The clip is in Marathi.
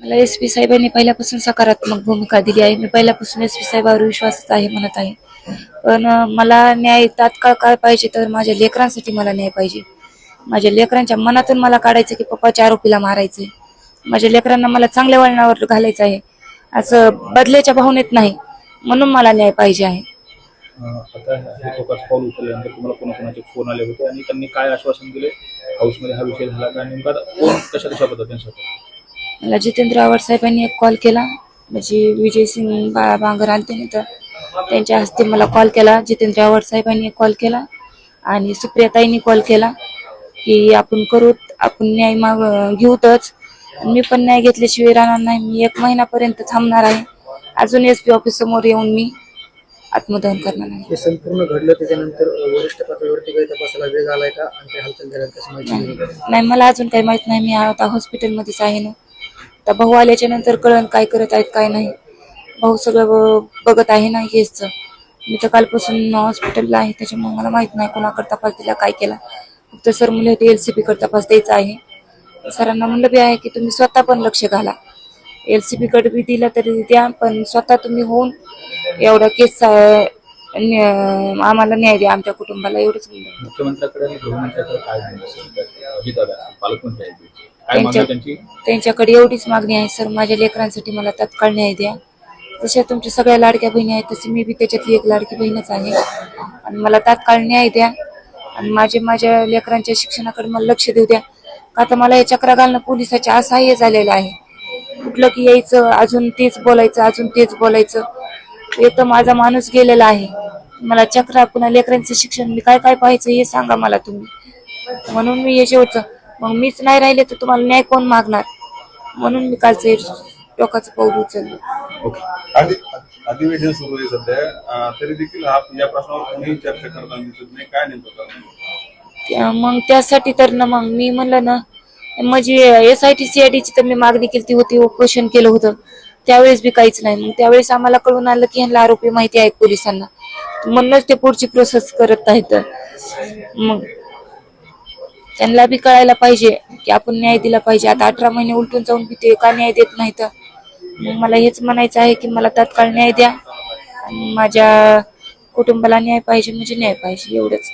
मला एस पी साहेबांनी पहिल्यापासून सकारात्मक भूमिका दिली आहे. मी पहिल्यापासून एस पी साहेबावर विश्वासच आहे म्हणत आहे. पण मला न्याय तात्काळ काय पाहिजे तर माझ्या लेकरांसाठी मला न्याय पाहिजे. माझ्या लेकरांच्या मनातून मला काढायचं की पप्पाच्या आरोपीला मारायचंय. माझ्या लेकरांना मला चांगल्या वळणावर घालायचं आहे. असं बदल्याच्या भावनेत नाही. म्हणून मला न्याय पाहिजे आहे. आता पाऊल उचलल्यानंतर तुम्हाला कोणाकोणाचे फोन आले होते आणि त्यांनी काय आश्वासन दिले? हाऊसमध्ये हा विषय झाला का? नेमका कोण कशा कशा पद्धतीने मला जितेंद्र आव्हाड साहेबांनी एक कॉल केला. म्हणजे विजय सिंग बा बांगर आलते ना तर त्यांच्या हस्ते मला कॉल केला. जितेंद्र आव्हाड साहेबांनी एक कॉल केला आणि सुप्रियाताईंनी कॉल केला की आपण करू आपण न्याय माग घेऊतच. मी पण न्याय घेतल्याशिवाय राहणार नाही. मी एक महिन्यापर्यंत थांबणार आहे. अजून एस पी ऑफिस समोर येऊन मी आत्मदहन करणार आहे. हे संपूर्ण घडलं त्याच्यानंतर वरिष्ठ पातळीवरती काही तपासाला वेग आलाय का? आणि काही हालचाल झाल्या का? नाही मला अजून काही माहीत नाही. मी आता हॉस्पिटलमध्येच आहे ना. आता भाऊ आल्याच्यानंतर कळण काय करत आहेत काय नाही. भाऊ सगळं बघत आहे ना केसचं मी तर कालपासून हॉस्पिटलला आहे त्याच्यामुळे मला माहीत नाही कोणाकडे तपास दिला काय केला. फक्त सर मुले होते एल सी पीकडे तपास द्यायचा आहे. सरांना म्हणलं बी आहे की तुम्ही स्वतः पण लक्ष घाला. एल सी पीकडे बी दिला तरी द्या पण स्वतः तुम्ही होऊन एवढा केस आम्हाला न्याय द्या आमच्या कुटुंबाला एवढंच मुख्यमंत्र्याकडे आणि गृहमंत्र्याकडे काय पालकमंत्री काय मागणी त्यांच्या त्यांची? त्यांच्याकडे एवढीच मागणी आहे सर माझ्या लेकरांसाठी मला तत्काळ न्याय द्या. तशा तुमच्या सगळ्या लाडक्या बहिणी आहेत तशी मी बी त्याच्यातली एक लाडकी बहीणच आहे. आणि मला तात्काळ न्याय द्या. आणि माझे माझ्या लेकरांच्या शिक्षणाकडे मला लक्ष देऊ द्या. का तर मला हे चक्रा घालणं पोलिसाच्या असहाय्य झालेलं आहे. कुठलं की यायचं अजून तेच बोलायचं अजून तेच बोलायचं. तर माझा माणूस गेलेला आहे. मला चक्रा पुन्हा लेकरांचं शिक्षण मी काय काय पाहायचं हे सांगा मला तुम्ही. म्हणून मी हे शेवटचं मग मीच नाही राहिले तर तुम्हाला न्याय कोण मागणार? म्हणून मी कालचं हे टोकाचं पाऊल उचललं. ओके. अधि- अधिवेशन सुरू आहे सध्या. अं, तरी देखील हा या प्रश्नावर कोणीही चर्चा करताना दिसत नाही काय नेमकं कारण? त्या- मग त्यासाठी तर ना मग मी म्हणलं ना म्हणजे S I T C I ची तर मी मागणी केली होती उपोषण केलं होतं. त्यावेळेस बी काहीच नाही. मग त्यावेळेस आम्हाला कळून आलं की ह्यांना आरोपी माहिती आहेत पोलिसांना. म्हणूनच ते पुढची प्रोसेस करत आहेत. मग त्यांना बी कळायला पाहिजे की आपण न्याय दिला पाहिजे. आता अठरा महिने उलटून जाऊन बी ते का न्याय देत नाही मग मला हेच म्हणायचं आहे की मला तात्काळ न्याय द्या आणि माझ्या कुटुंबाला न्याय पाहिजे म्हणजे न्याय पाहिजे एवढंच.